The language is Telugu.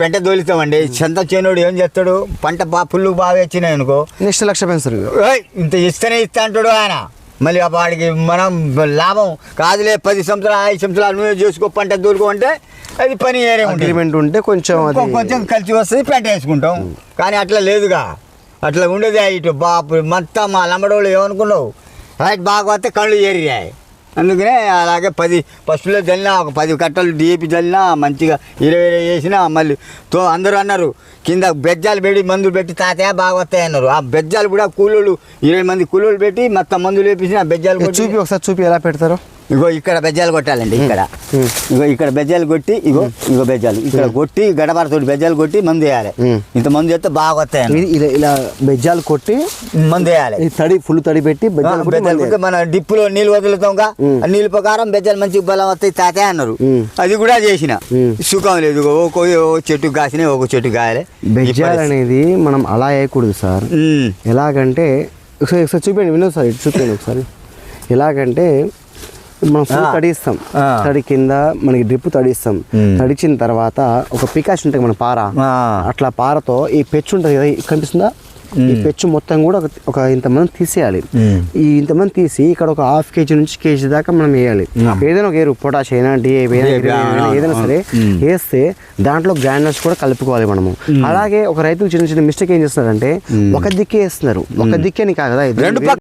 పెంట దోలుతామండి చెంత చేనుడు ఏం చేస్తాడు? పంట బా పుల్లు బాగా వచ్చినాయి అనుకో. నెక్స్ట్ లక్ష పెంచుతారు. ఏయ్, ఇంత ఇస్తేనే ఇస్తా అంటాడు ఆయన. మళ్ళీ వాడికి మనం లాభం కాదులే పది సంవత్సరాలు ఐదు సంవత్సరాలు నువ్వే చేసుకో పంట దూరుకో అంటే అది పని అగ్రిమెంట్ ఉంటే కొంచెం కొంచెం కలిసి వస్తుంది పెంట వేసుకుంటాం. కానీ అట్లా లేదుగా. అట్లా ఉండేది ఇటు బాపు మొత్తం మా లంబడోళ్ళు ఏమనుకున్నావు? రైట్ బాగా వస్తే కళ్ళు ఏరియాయి. అందుకనే అలాగే పది ఫస్ట్లో చల్లినా ఒక పది కట్టలు డీపీ చల్లినా మంచిగా ఇరవై ఇరవై వేసినా మళ్ళీ తో అందరూ అన్నారు కింద బెజ్జాలు పెట్టి మందులు పెట్టి తాతయ్య బాగా వస్తాయి అన్నారు. ఆ బెజ్జాలు కూడా కూలోళ్ళు ఇరవై మంది కూలోళ్ళు పెట్టి మొత్తం మందులు వేపించిన బెజ్జాలు చూపి ఒకసారి చూపి ఎలా పెడతారు. ఇగో ఇక్కడ బెజ్జాలు కొట్టాలండి ఇక్కడ. ఇగో ఇక్కడ బెజ్జాలు కొట్టి ఇగో ఇగో బెజ్జాలు. ఇక్కడ కొట్టి గడపరతోటి బెజ్జాలు కొట్టి మందు వేయాలి. ఇంత మందు చేస్తే బాగా వస్తాయి ఇలా ఇలా బెజ్జాలు కొట్టి మందు వేయాలి. తడి ఫుల్ తడి పెట్టి బెజ్జాలు మన డిప్పులో నీళ్ళు వదులుతాంగా నీళ్ళ ప్రకారం బెజ్జాలు మంచి బలం వస్తాయి తాతే అన్నారు. అది కూడా చేసిన. సుఖం లేదు. ఒక చెట్టు కాసిన ఒక చెట్టు కాయాలి. బెజ్జాలు అనేది మనం అలా వేయకూడదు సార్. ఎలాగంటే ఒకసారి చూపించండి వినోద్ సార్ చూపించండి ఒకసారి. ఎలాగంటే మనం ఫుల్. తడిస్తాం. తడి కింద మనకి డ్రిప్ తడిస్తాం. తడిచిన తర్వాత ఒక పికాష్ ఉంటుంది మన పార. అట్లా పారతో ఈ పెచ్చు ఉంటుంది కదా కనిపిస్తుందా ఈ. పెచ్చు మొత్తం కూడా ఒక ఇంతమంది తీసేయాలి. ఈ ఇంతమంది తీసి ఇక్కడ ఒక హాఫ్ కేజీ నుంచి కేజీ దాకా మనం వేయాలి. ఏదైనా ఒక ఎరువు పొటాష్ అయినా ఏదైనా. సరే. వేస్తే దాంట్లో గ్రాండ్నర్స్ కూడా కలుపుకోవాలి మనము అలాగే ఒక రైతులు చిన్న చిన్న మిస్టేక్ ఏం చేస్తున్నారంటే ఒక దిక్కే వేస్తున్నారు ఒక దిక్కే అని కాదు